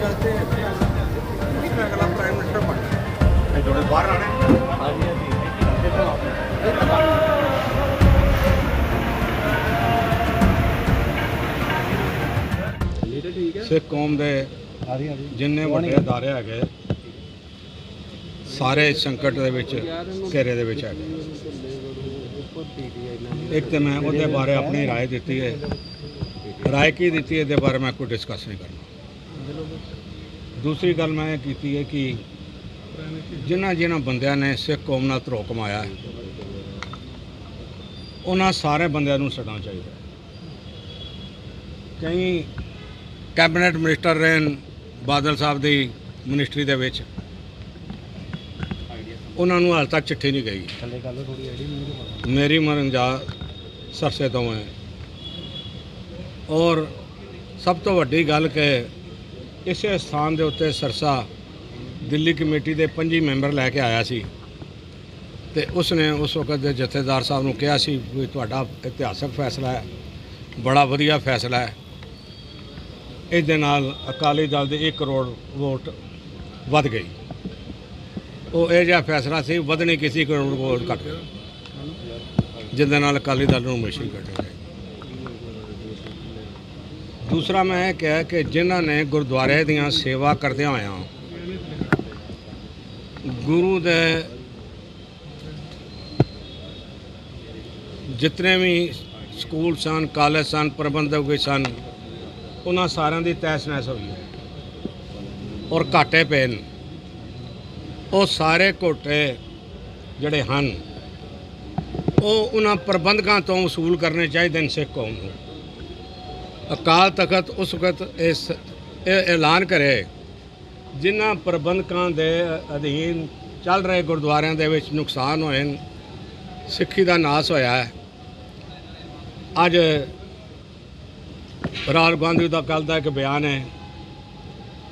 చేస్తే ਸਿੱਖ ਕੌਮ ਦੇ ਜਿੰਨੇ ਵੱਡੇ ਅਦਾਰੇ ਹੈਗੇ ਸਾਰੇ ਸੰਕਟ ਦੇ ਵਿੱਚ ਘੇਰੇ ਦੇ ਵਿੱਚ ਹੈਗੇ। ਇੱਕ ਤੇ ਮੈਂ ਉਹਦੇ ਬਾਰੇ ਆਪਣੀ رائے ਦਿੱਤੀ ਹੈ। رائے ਕੀ ਦਿੱਤੀ ਹੈ ਇਹਦੇ ਬਾਰੇ ਮੈਂ ਕੋਈ ਡਿਸਕਸ ਨਹੀਂ ਕਰਨਾ। ਦੂਸਰੀ ਗੱਲ ਮੈਂ ਇਹ ਕੀਤੀ ਹੈ ਕਿ ਜਿਨ੍ਹਾਂ ਜਿਨ੍ਹਾਂ ਬੰਦਿਆਂ ਨੇ ਸਿੱਖ ਕੌਮ ਨਾਲ ਧਰੋ ਕਮਾਇਆ ਹੈ ਉਹਨਾਂ ਸਾਰੇ ਬੰਦਿਆਂ ਨੂੰ ਛੱਡਣਾ ਚਾਹੀਦਾ। ਕਈ ਕੈਬਨਿਟ ਮਿਨਿਸਟਰ ਰਹੇ ਨੇ ਬਾਦਲ ਸਾਹਿਬ ਦੀ ਮਿਨਿਸਟਰੀ ਦੇ ਵਿੱਚ ਉਹਨਾਂ ਨੂੰ ਹਾਲ ਤੱਕ ਚਿੱਠੀ ਨਹੀਂ ਗਈ। ਮੇਰੀ ਮਰਨਜਾ ਸਰਸੇ ਤੋਂ ਹੈ। ਔਰ ਸਭ ਤੋਂ ਵੱਡੀ ਗੱਲ ਕਿ ਇਸੇ ਸਥਾਨ ਦੇ ਉੱਤੇ ਸਰਸਾ ਦਿੱਲੀ ਕਮੇਟੀ ਦੇ 25 ਮੈਂਬਰ ਲੈ ਕੇ ਆਇਆ ਸੀ ਤੇ ਉਸਨੇ ਉਸ ਵਕਤ ਦੇ ਜਥੇਦਾਰ ਸਾਹਿਬ ਨੂੰ ਕਿਹਾ ਸੀ ਵੀ ਤੁਹਾਡਾ ਇਤਿਹਾਸਕ ਫੈਸਲਾ ਹੈ, ਬੜਾ ਵਧੀਆ ਫੈਸਲਾ ਹੈ। ਇਸ ਦੇ ਨਾਲ ਅਕਾਲੀ ਦਲ ਦੇ 1 ਕਰੋੜ ਵੋਟ ਵੱਧ ਗਈ। ਉਹ ਇਹ ਜਿਹਾ ਫੈਸਲਾ ਸੀ, ਵਧਣੀ ਕਿਸੇ ਕਰੋੜ ਵੋਟ ਘੱਟ। ਗਈ ਜਿਹਦੇ ਨਾਲ ਅਕਾਲੀ ਦਲ ਨੂੰ ਮੁਸ਼ਕਿਲ ਕੱਟੇਗਾ ਦੂਸਰਾ ਮੈਂ ਇਹ ਕਿਹਾ ਕਿ ਜਿਨ੍ਹਾਂ ਨੇ ਗੁਰਦੁਆਰੇ ਦੀਆਂ ਸੇਵਾ ਕਰਦਿਆਂ ਹੋਇਆਂ ਗੁਰੂ ਦੇ ਜਿਤਨੇ ਵੀ ਸਕੂਲ ਸਨ, ਕਾਲਜ ਸਨ, ਪ੍ਰਬੰਧਕ ਵੀ ਸਨ, ਉਹਨਾਂ ਸਾਰਿਆਂ ਦੀ ਤਹਿਸ ਨਹਿਸ ਹੋਈ ਔਰ ਘਾਟੇ ਪਏ ਨੇ। ਉਹ ਸਾਰੇ ਘੋਟੇ ਜਿਹੜੇ ਹਨ, ਉਹ ਉਹਨਾਂ ਪ੍ਰਬੰਧਕਾਂ ਤੋਂ ਵਸੂਲ ਕਰਨੇ ਚਾਹੀਦੇ ਨੇ ਸਿੱਖ ਕੌਮ ਨੂੰ। ਅਕਾਲ ਤਖਤ ਉਸ ਵਕਤ ਇਸ, ਇਹ ਐਲਾਨ ਕਰੇ ਜਿਨ੍ਹਾਂ ਪ੍ਰਬੰਧਕਾਂ ਦੇ ਅਧੀਨ ਚੱਲ ਰਹੇ ਗੁਰਦੁਆਰਿਆਂ ਦੇ ਵਿੱਚ ਨੁਕਸਾਨ ਹੋਏ ਸਿੱਖੀ ਦਾ ਨਾਸ ਹੋਇਆ ਹੈ। ਅੱਜ ਰਾਹੁਲ ਗਾਂਧੀ ਦਾ ਕੱਲ੍ਹ ਦਾ ਇੱਕ ਬਿਆਨ ਹੈ,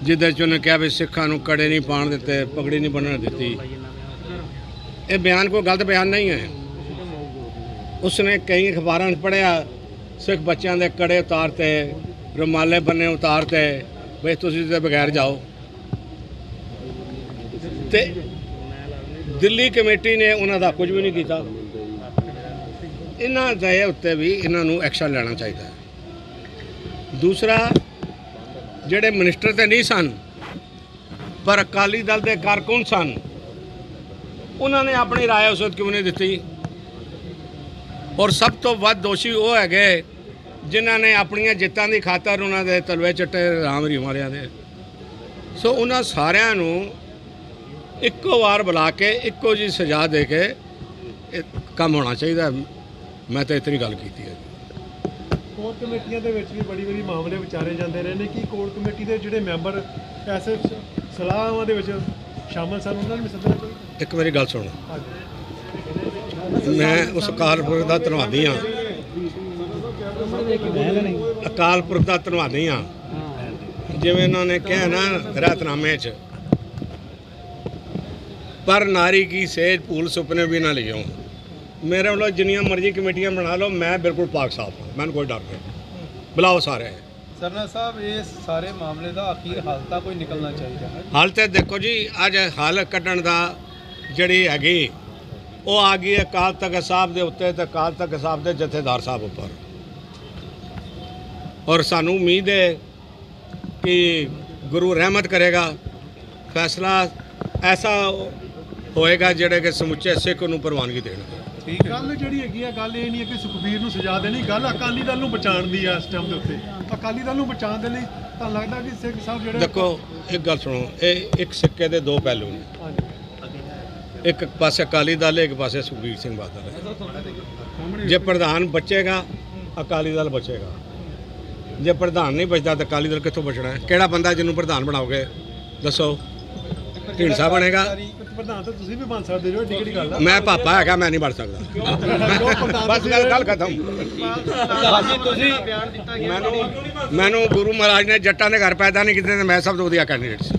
ਜਿਹਦੇ 'ਚ ਉਹਨੇ ਕਿਹਾ ਵੀ ਸਿੱਖਾਂ ਨੂੰ ਕੜੇ ਨਹੀਂ ਪਾਣ ਦਿੱਤੇ, ਪਗੜੀ ਨਹੀਂ ਬੰਨਣ ਦਿੱਤੀ। ਇਹ ਬਿਆਨ ਕੋਈ ਗਲਤ ਬਿਆਨ ਨਹੀਂ ਹੈ। ਉਸਨੇ ਕਈ ਅਖਬਾਰਾਂ 'ਚ ਪੜ੍ਹਿਆ ਸਿੱਖ ਬੱਚਿਆਂ ਦੇ ਕੜੇ ਉਤਾਰਤੇ ਰੁਮਾਲੇ ਬੰਨੇ ਉਤਾਰਤੇ ਬਈ ਤੁਸੀਂ ਤੇ ਬਗੈਰ ਜਾਓ। ਤੇ ਦਿੱਲੀ ਕਮੇਟੀ ਨੇ ਉਹਨਾਂ ਦਾ ਕੁਝ ਵੀ ਨਹੀਂ ਕੀਤਾ। ਇਹਨਾਂ ਦੇ ਉੱਤੇ ਵੀ ਇਹਨਾਂ ਨੂੰ ਐਕਸ਼ਨ ਲੈਣਾ ਚਾਹੀਦਾ ਹੈ। ਦੂਸਰਾ, ਜਿਹੜੇ ਮਿਨਿਸਟਰ ਤੇ ਨਹੀਂ ਸਨ, ਪਰ ਅਕਾਲੀ ਦਲ ਦੇ ਕਾਰਕੁਨ ਸਨ? ਉਹਨਾਂ ਨੇ ਆਪਣੀ ਰਾਏ ਉਸ ਕਿਉਂ ਨਹੀਂ ਦਿੱਤੀ? ਔਰ ਸਭ ਤੋਂ ਵੱਧ ਦੋਸ਼ੀ ਉਹ ਹੈਗੇ ਜਿਨ੍ਹਾਂ ਨੇ ਆਪਣੀਆਂ ਜਿੱਤਾਂ ਦੀ ਖਾਤਰ ਉਹਨਾਂ ਦੇ ਤਲਵੇ ਚੱਟੇ ਰਾਮ ਰੀ ਮਾਰਿਆਂ ਦੇ। ਸੋ ਉਹਨਾਂ ਸਾਰਿਆਂ ਨੂੰ ਇੱਕੋ ਵਾਰ ਬੁਲਾ ਕੇ ਇੱਕੋ ਜੀ ਸਜ਼ਾ ਦੇ ਕੇ ਕੰਮ ਹੋਣਾ ਚਾਹੀਦਾ। ਮੈਂ ਤਾਂ ਇਤਨੀ ਗੱਲ ਕੀਤੀ ਹੈ ਕੋਰ ਕਮੇਟੀਆਂ ਦੇ ਵਿੱਚ ਵੀ ਬੜੀ ਬੜੀ ਮਾਮਲੇ ਵਿਚਾਰੇ ਜਾਂਦੇ ਰਹੇ ਨੇ ਕਿ ਕੋਰ ਕਮੇਟੀ ਦੇ ਜਿਹੜੇ ਮੈਂਬਰ ਐਸੇ ਸਲਾਹਾਂ ਦੇ ਵਿੱਚ ਸ਼ਾਮਲ ਸਨ ਉਹਨਾਂ ਨੂੰ ਵੀ ਸੱਦਣਾ ਇੱਕ ਮੇਰੀ ਗੱਲ ਸੁਣੋ। ਮੈਂ ਉਸ ਅਕਾਲ ਪੁਰਖ ਦਾ ਧੰਨਵਾਦੀ ਹਾਂ। ਅਕਾਲ ਪੁਰਖ ਦਾ ਧੰਨਵਾਦੀ ਹਾਂ। ਜਿਵੇਂ ਇਹਨਾਂ ਨੇ ਕਿਹਾ ਨਾ ਰਾਤਨਾਮੇ 'ਚ ਪਰ ਨਾਰੀ ਕੀ ਸੇਜ ਭੂਲ ਸੁਪਨੇ ਵੀ ਨਾ ਲਿਓ। ਮੇਰੇ ਵੱਲੋਂ ਜਿੰਨੀਆਂ ਮਰਜ਼ੀ ਕਮੇਟੀਆਂ ਬਣਾ ਲਓ ਮੈਂ ਬਿਲਕੁਲ ਪਾਕ ਸਾਫ਼ ਹਾਂ ਮੈਨੂੰ ਕੋਈ ਡਰ ਨਹੀਂ। ਬੁਲਾਓ ਸਾਰੇ। ਸਰਨਾ ਸਾਹਿਬ ਇਸ ਸਾਰੇ ਮਾਮਲੇ ਦਾ ਅਖੀਰ ਹੱਲ ਤਾਂ ਕੋਈ ਨਿਕਲਣਾ ਚਾਹੀਦਾ ਹੈ। ਹਾਲ ਤੇ ਦੇਖੋ ਜੀ ਅੱਜ ਹੱਲ ਕੱਢਣ ਦਾ ਜਿਹੜੀ ਹੈਗੀ ਉਹ ਆ ਗਈ ਹੈ ਅਕਾਲ ਤਖਤ ਸਾਹਿਬ ਦੇ ਉੱਤੇ ਤੇ ਅਕਾਲ ਤਖਤ ਸਾਹਿਬ ਦੇ ਜਥੇਦਾਰ ਸਾਹਿਬ ਉੱਪਰ। ਔਰ ਸਾਨੂੰ ਉਮੀਦ ਹੈ ਕਿ ਗੁਰੂ ਰਹਿਮਤ ਕਰੇਗਾ। ਫੈਸਲਾ ਐਸਾ ਹੋਏਗਾ ਜਿਹੜੇ ਕਿ ਸਮੁੱਚੇ ਸਿੱਖ ਨੂੰ ਪ੍ਰਵਾਨਗੀ ਦੇਣਗੇ। ਠੀਕ ਹੈ। ਗੱਲ ਜਿਹੜੀ ਹੈਗੀ ਆ ਗੱਲ ਇਹ ਨਹੀਂ ਹੈ ਕਿ ਸੁਖਬੀਰ ਨੂੰ ਸਜ਼ਾ ਦੇਣੀ ਗੱਲ ਅਕਾਲੀ ਦਲ ਨੂੰ ਬਚਾਉਣ ਦੀ ਆ ਇਸ ਟਾਈਮ ਦੇ ਉੱਤੇ। ਅਕਾਲੀ ਦਲ ਨੂੰ ਬਚਾਉਣ ਦੇ ਲਈ ਤਾਂ ਲੱਗਦਾ ਕਿ ਸਿੱਖ ਸਾਹਿਬ ਜਿਹੜੇ ਦੇਖੋ ਇੱਕ ਗੱਲ ਸੁਣੋ ਇਹ ਇੱਕ ਸਿੱਕੇ ਦੇ ਦੋ ਪਹਿਲੂ ਨੇ। ਹਾਂਜੀ। ਇੱਕ ਪਾਸੇ ਅਕਾਲੀ ਦਲ ਇੱਕ ਪਾਸੇ ਸੁਖਬੀਰ ਸਿੰਘ ਬਾਦਲ। ਹੈ ਜੇ ਪ੍ਰਧਾਨ ਬਚੇਗਾ ਅਕਾਲੀ ਦਲ ਬਚੇਗਾ। ਜੇ ਪ੍ਰਧਾਨ ਨਹੀਂ ਬਚਦਾ ਤਾਂ ਅਕਾਲੀ ਦਲ ਕਿੱਥੋਂ ਬਚਣਾ ਹੈ? ਕਿਹੜਾ ਬੰਦਾ ਜਿਹਨੂੰ ਪ੍ਰਧਾਨ ਬਣਾਓਗੇ? ਦੱਸੋ। ਢੀਂਡਸਾ ਬਣੇਗਾ। ਪ੍ਰਧਾਨ ਤਾਂ ਤੁਸੀਂ ਵੀ ਬਣ ਸਕਦੇ ਹੋ ਏਡੀ ਕਿਹੜੀ ਗੱਲ ਆ? ਮੈਂ ਪਾਪਾ ਹੈਗਾ ਮੈਂ ਨਹੀਂ ਬਣ ਸਕਦਾ। ਬਸ ਗੱਲ ਗੱਲ ਖਤਮ। ਤੁਸੀਂ ਮੈਨੂੰ ਮੈਨੂੰ ਗੁਰੂ ਮਹਾਰਾਜ ਨੇ ਜੱਟਾਂ ਦੇ ਘਰ ਪੈਦਾ ਨਹੀਂ ਕੀਤੇ ਤੇ ਮੈਂ ਸਭ ਤੋਂ ਵਧੀਆ ਕੈਂਡੀਡੇਟ ਸੀ।